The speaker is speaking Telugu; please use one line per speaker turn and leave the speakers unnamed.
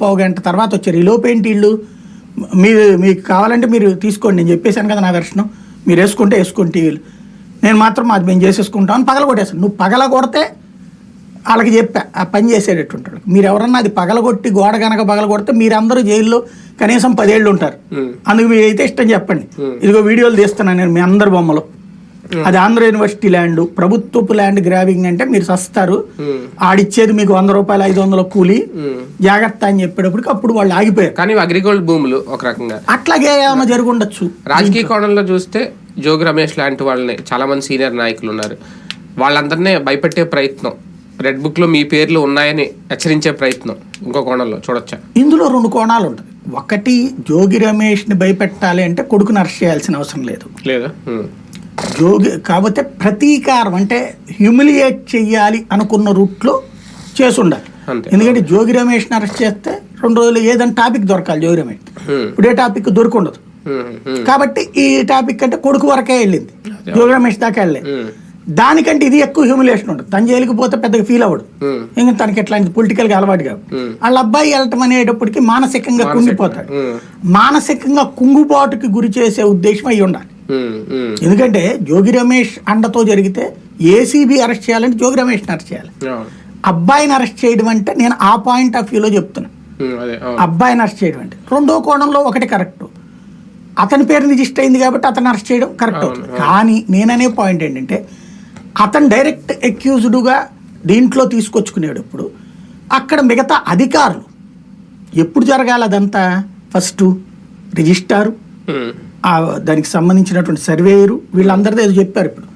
పావు గంట తర్వాత వచ్చారు. ఈ లోపేంటి వీళ్ళు మీరు మీకు కావాలంటే మీరు తీసుకోండి. నేను చెప్పేశాను కదా నా వెర్షను. మీరు వేసుకుంటే వేసుకోండి టీవీలు. నేను మాత్రం అది మేము చేసేసుకుంటాం అని పగల కొట్టేస్తాను నువ్వు పగల కొడితే వాళ్ళకి చెప్పా ఆ పని చేసేటట్టుంటాడు. మీరు ఎవరన్నా అది పగలగొట్టి గోడ కనుక పగల కొడితే మీరందరూ జైల్లో కనీసం పదేళ్ళు ఉంటారు. అందుకు మీరు అయితే ఇష్టం చెప్పండి. ఇదిగో వీడియోలు తీస్తున్నాను నేను మీ అందరి బొమ్మలు. అది ఆంధ్ర యూనివర్సిటీ ల్యాండ్. ప్రభుత్వపు ల్యాండ్ గ్రాబింగ్ అంటే మీరు సస్తారు. ఆడిచ్చేది మీకు వంద రూపాయలు ఐదు వందల కూలి. జాగ్రత్త అని చెప్పేటప్పటికి అప్పుడు వాళ్ళు ఆగిపోయారు.
కానీ అగ్రిగోల్డ్ భూములు ఒక రకంగా.
అట్లాగే ఏమైనా జరుగుండొచ్చు.
రాజకీయ కోణంలో చూస్తే జోగి రమేష్ లాంటి వాళ్ళని చాలా మంది సీనియర్ నాయకులు ఉన్నారు. వాళ్ళందరినీ భయపెట్టే ప్రయత్నం. రెడ్ బుక్లో మీ పేర్లు ఉన్నాయని హెచ్చరించే ప్రయత్నం. ఇంకో కోణంలో చూడొచ్చా?
ఇందులో రెండు కోణాలు ఉంటాయి. ఒకటి జోగి రమేష్ని భయపెట్టాలి అంటే కొడుకుని అరెస్ట్ చేయాల్సిన అవసరం లేదు.
లేదా.
జోగి కాకపోతే ప్రతీకారం అంటే హ్యూమిలియేట్ చెయ్యాలి అనుకున్న రూట్లో చేసి ఉండాలి
అంతే.
ఎందుకంటే జోగి రమేష్ని అరెస్ట్ చేస్తే రెండు రోజులు ఏదైనా టాపిక్ దొరకాలి జోగి రమేష్. ఇప్పుడు ఏ టాపిక్ దొరకుండదు. కాబట్టి ఈ టాపిక్ అంటే కొడుకు వరకే వెళ్ళింది జోగి రమేష్ దాకా వెళ్ళలేదు. దానికంటే ఇది ఎక్కువ హ్యూమిలేషన్ ఉంటుంది తను జైలుకి పోతే పెద్దగా ఫీల్ అవ్వడు. ఎందుకంటే తనకి ఎట్లాంటి పొలిటికల్గా అలవాటు కాదు. వాళ్ళ అబ్బాయి వెళ్ళటం అనేటప్పటికి మానసికంగా కుంగిపోతాడు. మానసికంగా కుంగుబాటుకి గురి చేసే ఉద్దేశం అయి ఉండాలి. ఎందుకంటే జోగి రమేష్ అండతో జరిగితే ఏసీబీ అరెస్ట్ చేయాలంటే జోగి రమేష్ని అరెస్ట్ చేయాలి. అబ్బాయిని అరెస్ట్ చేయడం అంటే నేను ఆ పాయింట్ ఆఫ్ వ్యూలో చెప్తున్నా. అబ్బాయిని అరెస్ట్ చేయడం అంటే. రెండో కోణంలో ఒకటి కరెక్ట్. అతని పేరు రిజిస్టర్ అయింది కాబట్టి అతను అరెస్ట్ చేయడం కరెక్ట్ అవుతుంది. కానీ నేననే పాయింట్ ఏంటంటే అతను డైరెక్ట్ అక్యూజ్డ్గా దీంట్లో తీసుకొచ్చుకునేటప్పుడు అక్కడ మిగతా అధికారులు. ఎప్పుడు జరగాలి అదంతా? First registrar. దానికి సంబంధించినటువంటి సర్వేయరు వీళ్ళందరిది ఏదో చెప్పారు ఇప్పుడు.